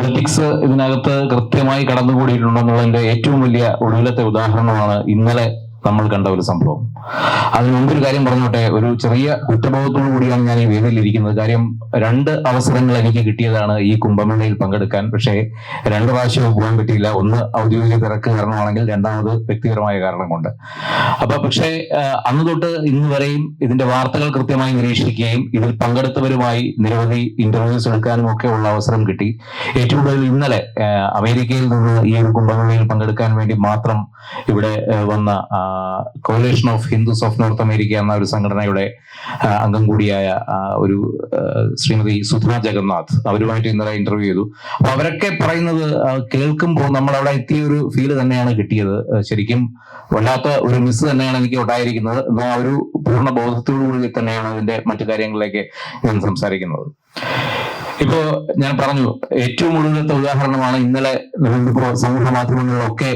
Politics ഇതിനകത്ത് കൃത്യമായി കടന്നുകൂടിയിട്ടുണ്ടെന്നുള്ളതിന്റെ ഏറ്റവും വലിയ ഒടുവിലത്തെ ഉദാഹരണമാണ് ഇന്നലെ നമ്മൾ കണ്ട ഒരു സംഭവം. അതിന് മുമ്പ് ഒരു കാര്യം പറഞ്ഞോട്ടെ ഒരു ചെറിയ കുറ്റബോധത്തോടു കൂടിയാണ് ഞാൻ ഈ വേദിയിലിരിക്കുന്നത് കാര്യം രണ്ട് അവസരങ്ങൾ എനിക്ക് കിട്ടിയതാണ് ഈ കുംഭമേളയിൽ പങ്കെടുക്കാൻ. പക്ഷേ രണ്ട് പ്രാവശ്യവും പോകാൻ പറ്റിയില്ല. ഒന്ന് ഔദ്യോഗിക തിരക്ക് കാരണമാണെങ്കിൽ രണ്ടാമത് വ്യക്തിപരമായ കാരണം കൊണ്ട്. അപ്പൊ പക്ഷേ അന്ന് തൊട്ട് ഇന്ന് വരെയും ഇതിന്റെ വാർത്തകൾ കൃത്യമായി നിരീക്ഷിക്കുകയും ഇതിൽ പങ്കെടുത്തവരുമായി നിരവധി ഇന്റർവ്യൂസ് എടുക്കാനും ഒക്കെ ഉള്ള അവസരം കിട്ടി. ഏറ്റവും കൂടുതൽ ഇന്നലെ അമേരിക്കയിൽ നിന്ന് ഈ ഒരു കുംഭമേളയിൽ പങ്കെടുക്കാൻ വേണ്ടി മാത്രം ഇവിടെ വന്ന coalition of Hindus of North America എന്ന ഒരു സംഘടനയുടെ അംഗം കൂടിയായ ഒരു ശ്രീമതി സുധ ജഗന്നാഥ് അവരുമായിട്ട് ഇന്നലെ ഇന്റർവ്യൂ ചെയ്തു. അപ്പൊ അവരൊക്കെ പറയുന്നത് കേൾക്കുമ്പോൾ നമ്മൾ അവിടെ എത്തിയ ഒരു ഫീൽ തന്നെയാണ് കിട്ടിയത്. ശരിക്കും വല്ലാത്ത ഒരു മിസ് തന്നെയാണ് എനിക്ക് ഉണ്ടായിരിക്കുന്നത്. എന്നാൽ ഒരു പൂർണ ബോധത്തോടു കൂടി തന്നെയാണ് അതിന്റെ മറ്റു കാര്യങ്ങളിലേക്ക് ഞാൻ സംസാരിക്കുന്നത്. ഇപ്പോ ഞാൻ പറഞ്ഞു ഏറ്റവും ഒടുവിലത്തെ ഉദാഹരണമാണ് ഇന്നലെ നമ്മളിപ്പോ സമൂഹ മാധ്യമങ്ങളിലൊക്കെ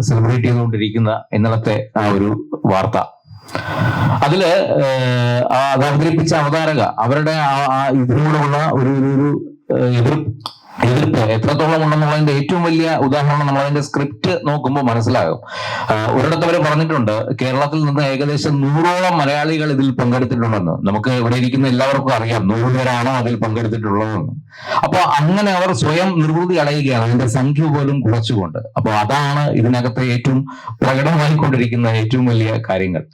സെലിബ്രേറ്റ് ചെയ്തുകൊണ്ടിരിക്കുന്ന ഇന്നലത്തെ ആ ഒരു വാർത്ത. അതിൽ അവതരിപ്പിച്ച അവതാരക അവരുടെ ആ- ഇതിനോടുള്ള ഒരു ഒരു- ഒരു എതിർപ്പ് എത്രത്തോളം ഉണ്ടെന്നുള്ളതിന്റെ ഏറ്റവും വലിയ ഉദാഹരണം നമ്മൾ അതിന്റെ സ്ക്രിപ്റ്റ് നോക്കുമ്പോൾ മനസ്സിലാകും. ഒരിടത്ത് അവർ പറഞ്ഞിട്ടുണ്ട് കേരളത്തിൽ നിന്ന് ഏകദേശം നൂറോളം മലയാളികൾ ഇതിൽ പങ്കെടുത്തിട്ടുണ്ടെന്ന്. നമുക്ക് ഇവിടെ ഇരിക്കുന്ന എല്ലാവർക്കും അറിയാം നൂറ് പേരാണോ അതിൽ പങ്കെടുത്തിട്ടുള്ളതെന്ന്. അപ്പൊ അങ്ങനെ അവർ സ്വയം നിർവൃതി അടയുകയാണ് അതിന്റെ സംഖ്യ പോലും കുറച്ചുകൊണ്ട്. അപ്പൊ അതാണ് ഇതിനകത്തെ ഏറ്റവും പ്രകടമായിക്കൊണ്ടിരിക്കുന്ന ഏറ്റവും വലിയ കാര്യങ്ങൾ.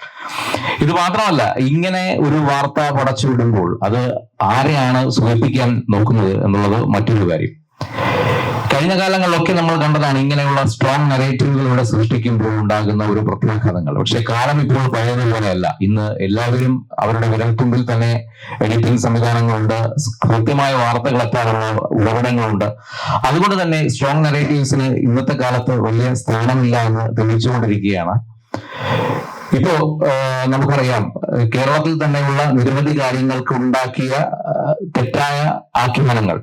ഇത് മാത്രമല്ല ഇങ്ങനെ ഒരു വാർത്ത പടച്ചുവിടുമ്പോൾ അത് ആരെയാണ് സുഖിപ്പിക്കാൻ നോക്കുന്നത് എന്നുള്ളത് മറ്റൊരു കാര്യം. കഴിഞ്ഞ കാലങ്ങളിലൊക്കെ നമ്മൾ കണ്ടതാണ് ഇങ്ങനെയുള്ള സ്ട്രോങ് നെറേറ്റീവുകൾ ഇവിടെ സൃഷ്ടിക്കുമ്പോൾ ഉണ്ടാകുന്ന ഒരു പ്രത്യാഘാതങ്ങൾ. പക്ഷെ കാലം ഇപ്പോൾ പഴയതുപോലെയല്ല ഇന്ന് എല്ലാവരും അവരുടെ വിരൽത്തുമ്പിൽ തന്നെ എഡിറ്റിംഗ് സംവിധാനങ്ങളുണ്ട് കൃത്യമായ വാർത്തകൾ എത്താറുള്ള ഉറവിടങ്ങളുണ്ട്. അതുകൊണ്ട് തന്നെ സ്ട്രോങ് നെറേറ്റീവ്സിന് ഇന്നത്തെ കാലത്ത് വലിയ സ്ഥാനമില്ല എന്ന് തെളിയിച്ചുകൊണ്ടിരിക്കുകയാണ്. ഇപ്പോ നമുക്കറിയാം കേരളത്തിൽ തന്നെയുള്ള നിരവധി കാര്യങ്ങൾക്ക് ഉണ്ടാക്കിയ തെറ്റായ ആഖ്യാനങ്ങൾ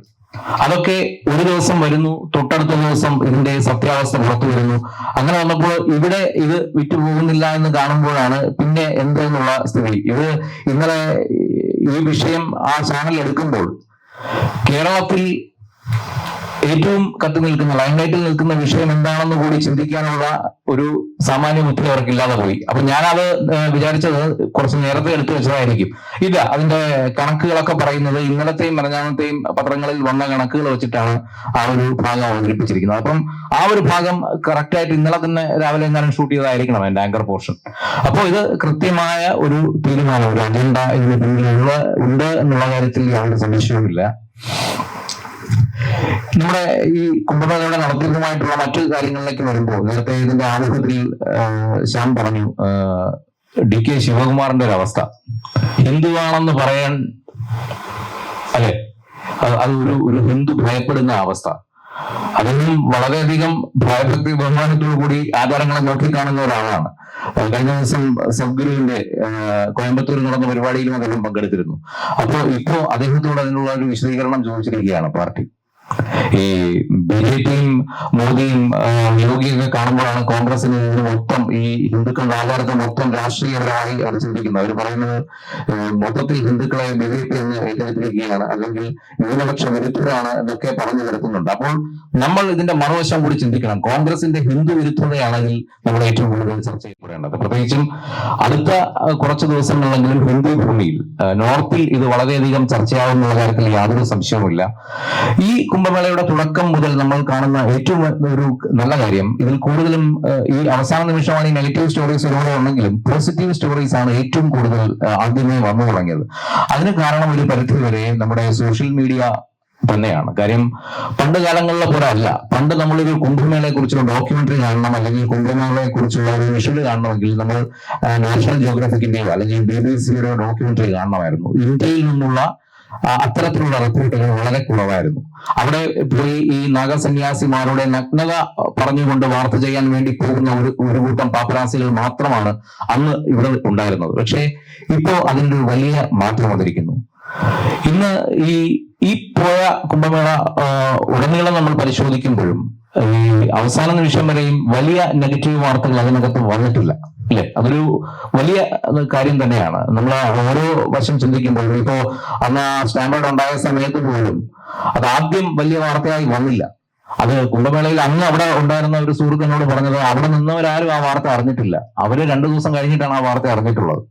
അതൊക്കെ ഒരു ദിവസം വരുന്നു തൊട്ടടുത്ത ദിവസം ഇതിന്റെ സത്യാവസ്ഥ പുറത്തു വരുന്നു. അങ്ങനെ വന്നപ്പോൾ ഇവിടെ ഇത് വിറ്റുപോകുന്നില്ല എന്ന് കാണുമ്പോഴാണ് പിന്നെ എന്തെന്നുള്ള സ്ഥിതി. ഇത് ഇന്നലെ ഈ വിഷയം ആ ചാനൽ എടുക്കുമ്പോൾ കേരളത്തിൽ ഏറ്റവും കത്തി നിൽക്കുന്ന ലൈംലൈറ്റിൽ നിൽക്കുന്ന വിഷയം എന്താണെന്ന് കൂടി ചിന്തിക്കാനുള്ള ഒരു സാമാന്യ ബുദ്ധി അവർക്ക് ഇല്ലാതെ പോയി. അപ്പൊ ഞാനത് വിചാരിച്ചത് കുറച്ച് നേരത്തെ എടുത്തു വെച്ചതായിരിക്കും. ഇല്ല അതിന്റെ കണക്കുകളൊക്കെ പറയുന്നത് ഇന്നലത്തെയും മറഞ്ഞാമത്തെയും പത്രങ്ങളിൽ വന്ന കണക്കുകൾ വെച്ചിട്ടാണ് ആ ഒരു ഭാഗം അവതരിപ്പിച്ചിരിക്കുന്നത്. അപ്പം ആ ഒരു ഭാഗം കറക്റ്റ് ആയിട്ട് ഇന്നലെ തന്നെ രാവിലെ എങ്ങാനും ഷൂട്ട് ചെയ്തതായിരിക്കണം എന്റെ ആങ്കർ പോർഷൻ അപ്പോൾ ഇത് കൃത്യമായ ഒരു തീരുമാനം ഒരു അജണ്ട ഇതിന് പിന്നിലുള്ള ഉണ്ട് എന്നുള്ള കാര്യത്തിൽ യാതൊരു സംശയവുമില്ല. നമ്മുടെ ഈ കുംഭമേളയുടെ നടത്തിപ്പുമായിട്ടുള്ള മറ്റു കാര്യങ്ങളിലേക്ക് വരുമ്പോൾ നേരത്തെ ഇതിന്റെ ആമുഖത്തിൽ ശ്യാം പറഞ്ഞു ഡി കെ ശിവകുമാറിന്റെ ഒരു അവസ്ഥ. ഹിന്ദുവാണെന്ന് പറയാൻ അല്ലെ അത് ഒരു ഒരു ഹിന്ദു ഭയപ്പെടുന്ന അവസ്ഥ. അദ്ദേഹം വളരെയധികം ഭയഭക്തി ബഹുമാനത്തോടു കൂടി ആചാരങ്ങളെ നോക്കിക്കാണുന്ന ഒരാളാണ്. കഴിഞ്ഞ ദിവസം സബ്ഗുരുവിന്റെ കോയമ്പത്തൂർ നടന്ന പരിപാടിയിലും അദ്ദേഹം പങ്കെടുത്തിരുന്നു. അപ്പോ ഇപ്പോ അദ്ദേഹത്തോട് അതിനുള്ള ഒരു വിശദീകരണം ചോദിച്ചിരിക്കുകയാണ് പാർട്ടി. ഈ ബി ജെ പിയും മോദിയും യോഗിയൊക്കെ കാണുമ്പോഴാണ് കോൺഗ്രസിന് മൊത്തം ഈ ഹിന്ദുക്കളുടെ ആധാരത്തെ മൊത്തം രാഷ്ട്രീയപരമായി അവർ ചിന്തിക്കുന്നത് അവർ പറയുന്നത് മൊത്തത്തിൽ ഹിന്ദുക്കളെ ബി ജെ പി എന്ന് ഏറ്റെടുത്തിരിക്കുകയാണ്. അല്ലെങ്കിൽ ന്യൂനപക്ഷ വിരുദ്ധരാണ് എന്നൊക്കെ പറഞ്ഞു നിർത്തുന്നുണ്ട് അപ്പോൾ നമ്മൾ ഇതിന്റെ മറുവശം കൂടി ചിന്തിക്കണം. കോൺഗ്രസിന്റെ ഹിന്ദു വിരുദ്ധതയാണെങ്കിൽ നമ്മൾ ഏറ്റവും കൂടുതൽ ചർച്ച ചെയ്യപ്പെടേണ്ടത് പ്രത്യേകിച്ചും അടുത്ത കുറച്ച് ദിവസങ്ങളിലെങ്കിലും ഹിന്ദു ഭൂമിയിൽ നോർത്തിൽ ഇത് വളരെയധികം ചർച്ചയാകുന്ന കാര്യത്തിൽ യാതൊരു സംശയവുമില്ല. ഈ കുംഭമേളയുടെ തുടക്കം മുതൽ നമ്മൾ കാണുന്ന ഏറ്റവും ഒരു നല്ല കാര്യം. ഇതിൽ കൂടുതലും ഈ അവസാന നിമിഷമാണ് ഈ നെഗറ്റീവ് സ്റ്റോറീസ് ഒരുപാട് ഉണ്ടെങ്കിലും പോസിറ്റീവ് സ്റ്റോറീസ് ആണ് ഏറ്റവും കൂടുതൽ ആദ്യമേ വന്നു തുടങ്ങിയത്. അതിന് കാരണം ഒരു പരിധി വരെ നമ്മുടെ സോഷ്യൽ മീഡിയ തന്നെയാണ്. കാര്യം പണ്ട് കാലങ്ങളിലെ പോലെ അല്ല. പണ്ട് നമ്മളൊരു കുംഭമേളയെ കുറിച്ചുള്ള ഡോക്യുമെന്ററി കാണണം അല്ലെങ്കിൽ കുംഭമേളയെ കുറിച്ചുള്ള ഒരു വിഷ്വൽ കാണണമെങ്കിൽ നമ്മൾ നാഷണൽ ജിയോഗ്രഫിക്കിന്റെയോ അല്ലെങ്കിൽ ബി ബി സിയുടെ ഡോക്യുമെന്ററി കാണണമായിരുന്നു. ഇന്ത്യയിൽ നിന്നുള്ള അത്തരത്തിലുള്ള റിപ്പോർട്ടുകൾ വളരെ കുറവായിരുന്നു. അവിടെ പോയി ഈ നാഗസന്യാസിമാരുടെ നഗ്നത പറഞ്ഞുകൊണ്ട് വാർത്ത ചെയ്യാൻ വേണ്ടി പോകുന്ന ഒരു ഒരു കൂട്ടം പാപ്പരാസികൾ മാത്രമാണ് അന്ന് ഇവിടെ ഉണ്ടായിരുന്നത്. പക്ഷേ ഇപ്പോ അതിന്റെ ഒരു വലിയ മാറ്റം വന്നിരിക്കുന്നു. ഇന്ന് ഈ ഈ പോയ കുംഭമേള ഉടനീളം നമ്മൾ പരിശോധിക്കുമ്പോഴും ഈ അവസാന നിമിഷം വരെയും വലിയ നെഗറ്റീവ് വാർത്തകൾ അതിനകത്ത് വന്നിട്ടില്ല. അല്ലെ അതൊരു വലിയ കാര്യം തന്നെയാണ്. നമ്മൾ ഓരോ വശം ചിന്തിക്കുമ്പോഴും ഇപ്പോ അന്ന് സ്റ്റാൻഡേർഡ് ഉണ്ടായ സമയത്ത് പോലും അത് ആദ്യം വലിയ വാർത്തയായി വന്നില്ല. അത് കുംഭമേളയിൽ അന്ന് അവിടെ ഉണ്ടായിരുന്ന ഒരു സുഹൃത്തിനോട് പറഞ്ഞത് അവിടെ നിന്നവരാരും ആ വാർത്ത അറിഞ്ഞിട്ടില്ല. അവർ രണ്ടു ദിവസം കഴിഞ്ഞിട്ടാണ് ആ വാർത്ത അറിഞ്ഞിട്ടുള്ളത്.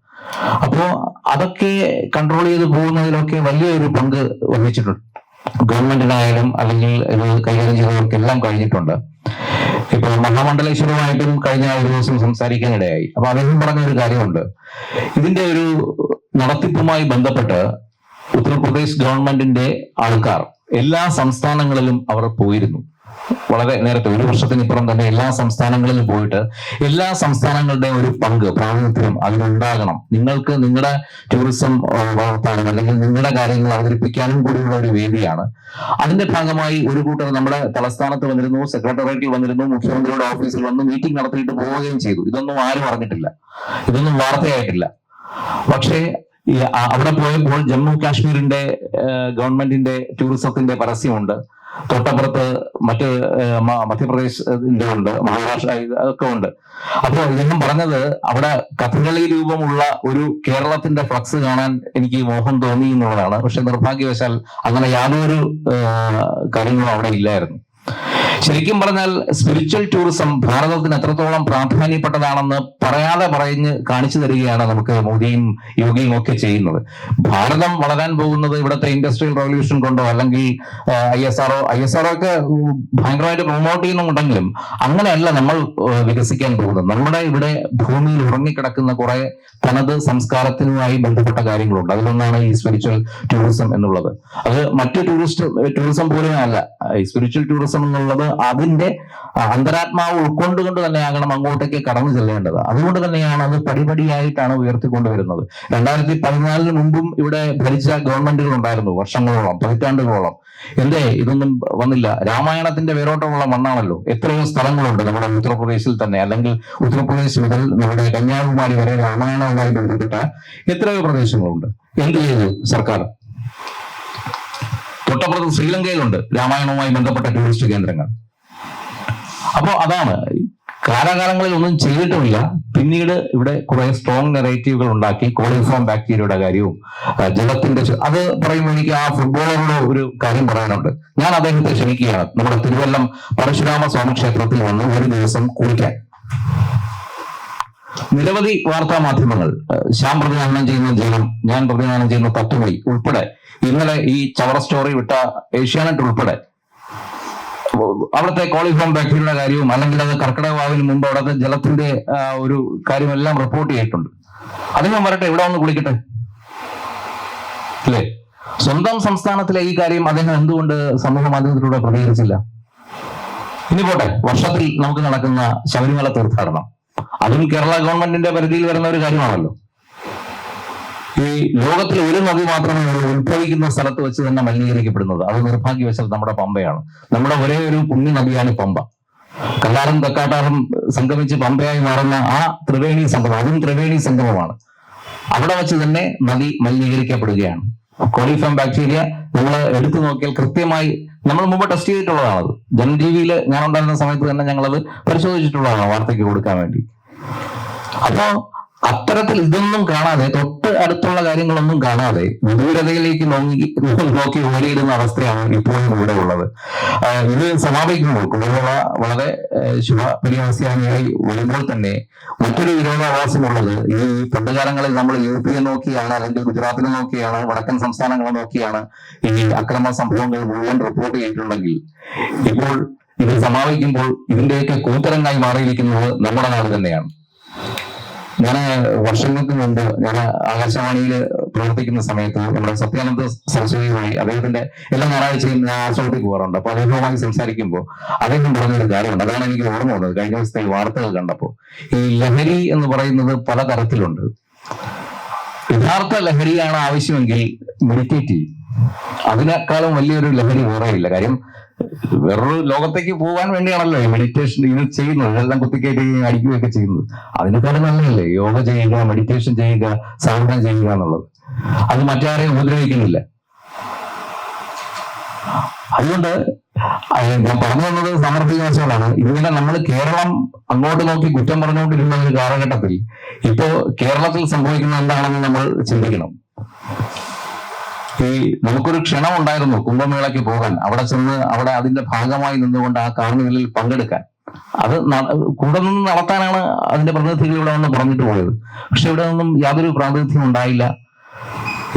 അപ്പോ അതൊക്കെ കൺട്രോൾ ചെയ്ത് പോകുന്നതിലൊക്കെ വലിയൊരു പങ്ക് വഹിച്ചിട്ടുണ്ട്. ഗവൺമെന്റിനായാലും അല്ലെങ്കിൽ കൈകാര്യം ചെയ്തവർക്കെല്ലാം കഴിഞ്ഞിട്ടുണ്ട്. ഇപ്പൊ മഹാമണ്ഡലേശ്വരമായിട്ടും കഴിഞ്ഞ ഒരു ദിവസം സംസാരിക്കാനിടയായി. അപ്പൊ അദ്ദേഹം പറഞ്ഞ ഒരു കാര്യമുണ്ട്. ഇതിന്റെ ഒരു നടത്തിപ്പുമായി ബന്ധപ്പെട്ട് ഉത്തർപ്രദേശ് ഗവൺമെന്റിന്റെ ആൾക്കാർ എല്ലാ സംസ്ഥാനങ്ങളിലും അവർ പോയിരുന്നു. വളരെ നേരത്തെ ഒരു വർഷത്തിനിപ്പുറം തന്നെ എല്ലാ സംസ്ഥാനങ്ങളിലും പോയിട്ട് എല്ലാ സംസ്ഥാനങ്ങളുടെയും ഒരു പങ്ക് പ്രാതിനിധ്യം അതിലുണ്ടാകണം. നിങ്ങൾക്ക് നിങ്ങളുടെ ടൂറിസം വളർത്താനും അല്ലെങ്കിൽ നിങ്ങളുടെ കാര്യങ്ങൾ അവതരിപ്പിക്കാനും കൂടിയുള്ള ഒരു വേദിയാണ്. അതിന്റെ ഭാഗമായി ഒരു കൂട്ടർ നമ്മുടെ തലസ്ഥാനത്ത് വന്നിരുന്നു സെക്രട്ടേറിയറ്റിൽ വന്നിരുന്നു മുഖ്യമന്ത്രിയുടെ ഓഫീസിൽ വന്ന് മീറ്റിംഗ് നടത്തിയിട്ട് പോവുകയും ചെയ്തു. ഇതൊന്നും ആരും അറിഞ്ഞിട്ടില്ല. ഇതൊന്നും വാർത്തയായിട്ടില്ല. പക്ഷേ അവിടെ പോയപ്പോൾ ജമ്മു കാശ്മീരിന്റെ ഗവൺമെന്റിന്റെ ടൂറിസത്തിന്റെ പരസ്യമുണ്ട്. തൊട്ടപ്പുറത്ത് മറ്റ് മധ്യപ്രദേശിന്റെ ഉണ്ട് മഹാരാഷ്ട്ര അതൊക്കെ ഉണ്ട്. അപ്പോൾ ഇദ്ദേഹം പറഞ്ഞത് അവിടെ കഥകളി രൂപമുള്ള ഒരു കേരളത്തിന്റെ ഫ്ലക്സ് കാണാൻ എനിക്ക് മോഹം തോന്നി എന്നുള്ളതാണ്. പക്ഷെ നിർഭാഗ്യവശാൽ അങ്ങനെ യാതൊരു കാര്യങ്ങളും അവിടെ ഇല്ലായിരുന്നു. ശരിക്കും പറഞ്ഞാൽ സ്പിരിച്വൽ ടൂറിസം ഭാരതത്തിന് എത്രത്തോളം പ്രാധാന്യപ്പെട്ടതാണെന്ന് പറയാതെ പറഞ്ഞ് കാണിച്ചു തരികയാണ് നമുക്ക് മോദിയും യോഗിയും ഒക്കെ ചെയ്യുന്നത്. ഭാരതം വളരാൻ പോകുന്നത് ഇവിടുത്തെ ഇൻഡസ്ട്രിയൽ റവല്യൂഷൻ കൊണ്ടോ അല്ലെങ്കിൽ I S R O I S R O ഒക്കെ ഭയങ്കരമായിട്ട് പ്രൊമോട്ട് ചെയ്യുന്നുണ്ടെങ്കിലും അങ്ങനെയല്ല നമ്മൾ വികസിക്കാൻ പോകുന്നത്. നമ്മുടെ ഇവിടെ ഭൂമിയിൽ ഉറങ്ങിക്കിടക്കുന്ന കുറെ തനത് സംസ്കാരത്തിനുമായി ബന്ധപ്പെട്ട കാര്യങ്ങളുണ്ട്. അതിലൊന്നാണ് ഈ സ്പിരിച്വൽ ടൂറിസം എന്നുള്ളത്. അത് മറ്റ് ടൂറിസ്റ്റ് ടൂറിസം പോലെയല്ല സ്പിരിച്വൽ ടൂറിസം എന്നുള്ളത് അതിന്റെ അന്തരാത്മാവ് ഉൾക്കൊണ്ടുകൊണ്ട് തന്നെയാകണം അങ്ങോട്ടേക്ക് കടന്നു ചെല്ലേണ്ടത്. അതുകൊണ്ട് തന്നെയാണ് അത് പടിപടിയായിട്ടാണ് ഉയർത്തിക്കൊണ്ടുവരുന്നത്. രണ്ടായിരത്തി പതിനാലിന് മുമ്പും ഇവിടെ ഭരിച്ച ഗവൺമെന്റുകൾ ഉണ്ടായിരുന്നു വർഷങ്ങളോളം പതിറ്റാണ്ടുകളോളം. എന്തേ? ഇതൊന്നും വന്നില്ല. രാമായണത്തിന്റെ വേരോട്ടമുള്ള മണ്ണാണല്ലോ. എത്രയോ സ്ഥലങ്ങളുണ്ട് നമ്മുടെ ഉത്തർപ്രദേശിൽ തന്നെ. അല്ലെങ്കിൽ ഉത്തർപ്രദേശ് മുതൽ നമ്മുടെ കന്യാകുമാരി വരെ രാമായണവുമായി ബന്ധപ്പെട്ട എത്രയോ പ്രദേശങ്ങളുണ്ട്. എന്ത് ചെയ്തു സർക്കാർ? തൊട്ടപ്പുറത്ത് ശ്രീലങ്കയിലുണ്ട്. രാമായണവുമായി ബന്ധപ്പെട്ട ടൂറിസ്റ്റ് കേന്ദ്രങ്ങൾ. അപ്പോ അതാണ്. കാലാകാലങ്ങളിൽ ഒന്നും ചെയ്തിട്ടുമില്ല. പിന്നീട് ഇവിടെ കുറെ സ്ട്രോങ് നെറേറ്റീവുകൾ ഉണ്ടാക്കി കോളിഫോം ബാക്ടീരിയയുടെ കാര്യവും ജലത്തിന്റെ അത് പറയുമ്പോൾ എനിക്ക് ആ ഫുട്ബോളറുടെ ഒരു കാര്യം പറയാനുണ്ട്. ഞാൻ അദ്ദേഹത്തെ ക്ഷണിക്കുകയാണ്. നമ്മുടെ തിരുവല്ലം പരശുരാമ സ്വാമി ക്ഷേത്രത്തിൽ വന്ന് ഒരു ദിവസം കുളിക്കാൻ. നിരവധി വാർത്താ മാധ്യമങ്ങൾ ശ്യാം പ്രതിദാനം ചെയ്യുന്ന ജനം ഞാൻ പ്രതിദാനം ചെയ്യുന്ന തത്വമയി ഉൾപ്പെടെ ഇന്നലെ ഈ ചവറ സ്റ്റോറി വിട്ട ഏഷ്യാനെറ്റ് ഉൾപ്പെടെ അവിടുത്തെ കോളിഫോം ബാക്ടീരിയയുടെ കാര്യവും അല്ലെങ്കിൽ അത് കർക്കിടക വാവിന് മുമ്പ് അവിടുത്തെ ജലത്തിന്റെ ഒരു കാര്യമെല്ലാം റിപ്പോർട്ട് ചെയ്തിട്ടുണ്ട്. അദ്ദേഹം വരട്ടെ ഇവിടെ ഒന്ന് കുളിക്കട്ടെ? അല്ലേ? സ്വന്തം സംസ്ഥാനത്തിലെ ഈ കാര്യം അദ്ദേഹം എന്തുകൊണ്ട് സമൂഹ മാധ്യമത്തിലൂടെ പ്രതികരിച്ചില്ല? ഇനി പോട്ടെ വർഷത്തിൽ നമുക്ക് നടക്കുന്ന ശബരിമല തീർത്ഥാടനം. അതും കേരള ഗവൺമെന്റിന്റെ പരിധിയിൽ വരുന്ന ഒരു കാര്യമാണല്ലോ. ഈ ലോകത്തിൽ ഒരു നദി മാത്രമേ ഉത്ഭവിക്കുന്ന സ്ഥലത്ത് വെച്ച് തന്നെ മലിനീകരിക്കപ്പെടുന്നത്. അത് നിർഭാഗ്യവശാൽ നമ്മുടെ പമ്പയാണ്. നമ്മുടെ ഒരേ ഒരു പുണ്യ നദിയാണ് പമ്പ. കല്ലാറും തക്കാട്ടാറും സംഗമിച്ച് പമ്പയായി മാറുന്ന ആ ത്രിവേണി സംഗമം അതും ത്രിവേണി സംഗമമാണ്. അവിടെ വെച്ച് തന്നെ നദി മലിനീകരിക്കപ്പെടുകയാണ്. കോളിഫം ബാക്ടീരിയ നമ്മൾ എടുത്തു നോക്കിയാൽ കൃത്യമായി നമ്മൾ മുമ്പ് ടെസ്റ്റ് ചെയ്തിട്ടുള്ളതാണത്. ജനം ടി വിയിൽ ഞാൻ ഉണ്ടായിരുന്ന സമയത്ത് തന്നെ ഞങ്ങളത് പരിശോധിച്ചിട്ടുള്ളതാണ് വാർത്തയ്ക്ക് കൊടുക്കാൻ വേണ്ടി. അപ്പോ അത്തരത്തിൽ ഇതൊന്നും കാണാതെ തൊട്ട് അടുത്തുള്ള കാര്യങ്ങളൊന്നും കാണാതെ വിദൂരതയിലേക്ക് നോക്കി നോക്കി ഓടിയിരുന്ന അവസ്ഥയാണ് ഇപ്പോഴും ഇവിടെ ഉള്ളത്. ഇത് സമാപിക്കുമ്പോൾ കുടുംബ വളരെ ശുഭ ശുഭപരിഹാസ്യാനിയായി വരുമ്പോൾ തന്നെ മറ്റൊരു വിരോധാഭാസമുള്ളത് ഈ പണ്ടുകാലങ്ങളിൽ നമ്മൾ യു പിയെ നോക്കിയാണ് അല്ലെങ്കിൽ ഗുജറാത്തിനെ നോക്കിയാണ് വടക്കൻ സംസ്ഥാനങ്ങളെ നോക്കിയാണ് ഈ അക്രമ സംഭവങ്ങൾ മുഴുവൻ റിപ്പോർട്ട് ചെയ്തിട്ടുണ്ടെങ്കിൽ ഇപ്പോൾ ഇത് സമാപിക്കുമ്പോൾ ഇതിന്റെയൊക്കെ കൂത്തരങ്ങായി മാറിയിരിക്കുന്നത് നമ്മുടെ നാട് തന്നെയാണ്. ഞാൻ വർഷങ്ങൾക്ക് മുമ്പ് ഞാൻ ആകാശവാണിയിൽ പ്രവർത്തിക്കുന്ന സമയത്ത് നമ്മുടെ സത്യാനന്ദ സരസ്വതിയുമായി അദ്ദേഹത്തിന്റെ എല്ലാ ഞായറാഴ്ചയും ഞാൻ ആശ്രമത്തിൽ പോകാറുണ്ട്. അപ്പൊ അദ്ദേഹവുമായി സംസാരിക്കുമ്പോൾ അദ്ദേഹം പറഞ്ഞൊരു കാര്യമുണ്ട്. അതാണ് എനിക്ക് ഓർമ്മ വന്നത് കഴിഞ്ഞ ദിവസത്തെ വാർത്തകൾ കണ്ടപ്പോൾ ഈ ലഹരി എന്ന് പറയുന്നത് പല തരത്തിലുണ്ട്. യഥാർത്ഥ ലഹരിയാണ് ആവശ്യമെങ്കിൽ മെഡിറ്റേറ്റ് ചെയ്യും. അതിനേക്കാളും വലിയൊരു ലഹരി വേറെയില്ല. കാര്യം വേറൊരു ലോകത്തേക്ക് പോകാൻ വേണ്ടിയാണല്ലോ മെഡിറ്റേഷൻ ഇത് ചെയ്യുന്നത്. ഇതെല്ലാം കുത്തിക്കയറ്റുകയും അടിക്കുകയൊക്കെ ചെയ്യുന്നത്. അതിനേക്കാളും നല്ലതല്ലേ? യോഗ ചെയ്യുക മെഡിറ്റേഷൻ ചെയ്യുക സാധനം ചെയ്യുക എന്നുള്ളത്. അത് മറ്റാരെയും ഉപദ്രവിക്കുന്നില്ല. അതുകൊണ്ട് ഞാൻ പറഞ്ഞു വന്നത് സാമ്പത്തിക വശങ്ങളാണ് ഇങ്ങനെ നമ്മൾ കേരളം അങ്ങോട്ട് നോക്കി കുറ്റം പറഞ്ഞുകൊണ്ടിരുന്ന ഒരു കാലഘട്ടത്തിൽ ഇപ്പോ കേരളത്തിൽ സംഭവിക്കുന്ന എന്താണെന്ന് നമ്മൾ ചിന്തിക്കണം. ഈ നമുക്കൊരു ക്ഷണം ഉണ്ടായിരുന്നു കുംഭമേളയ്ക്ക് പോകാൻ. അവിടെ ചെന്ന് അവിടെ അതിന്റെ ഭാഗമായി നിന്നുകൊണ്ട് ആ കാർണിവലിൽ പങ്കെടുക്കാൻ. അത് കൂടെ നിന്ന് നടത്താനാണ് അതിന്റെ പ്രതിനിധികൾ ഇവിടെ നിന്ന് പറഞ്ഞിട്ട് പോയത്. പക്ഷെ ഇവിടെ നിന്നും യാതൊരു പ്രാതിനിധ്യം ഉണ്ടായില്ല.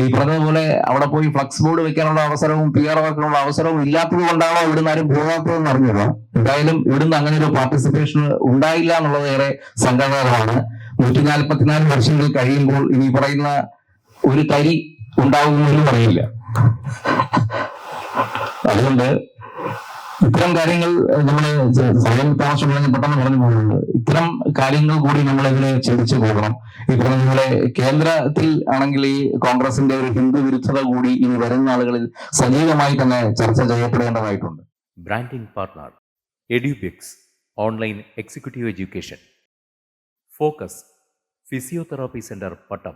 ഈ പറഞ്ഞതുപോലെ അവിടെ പോയി ഫ്ലക്സ് ബോർഡ് വെക്കാനുള്ള അവസരവും പി ആർ വർക്കിനുള്ള അവസരവും ഇല്ലാത്തത് കൊണ്ടാണോ ഇവിടുന്ന് ആരും പോകാത്തതെന്ന് അറിഞ്ഞില്ല. എന്തായാലും ഇവിടുന്ന് അങ്ങനെ ഒരു പാർട്ടിസിപ്പേഷൻ ഉണ്ടായില്ല എന്നുള്ളത് ഏറെ സങ്കടകരമാണ്. നൂറ്റി നാൽപ്പത്തിനാല് വർഷങ്ങൾ കഴിയുമ്പോൾ ഇനി പറയുന്ന ഒരു തരി ഉണ്ടാകുമെന്നും അറിയില്ല. അതുകൊണ്ട് ഇത്തരം കാര്യങ്ങൾ നമ്മൾ സമയം താമസമുള്ള പെട്ടെന്ന് പറഞ്ഞു പോകുന്നുണ്ട് ഇത്തരം കാര്യങ്ങൾ കൂടി നമ്മൾ ഇതിനെ ചിന്തിച്ചു പോകണം. ഇപ്പൊ നമ്മുടെ കേന്ദ്രത്തിൽ ആണെങ്കിൽ ഈ കോൺഗ്രസിന്റെ ഒരു ഹിന്ദു വിരുദ്ധത കൂടി ഇനി വരുന്ന ആളുകളിൽ സജീവമായി തന്നെ ചർച്ച ചെയ്യപ്പെടേണ്ടതായിട്ടുണ്ട്. Branding partner Edubix online executive education focus physiotherapy centre Pattom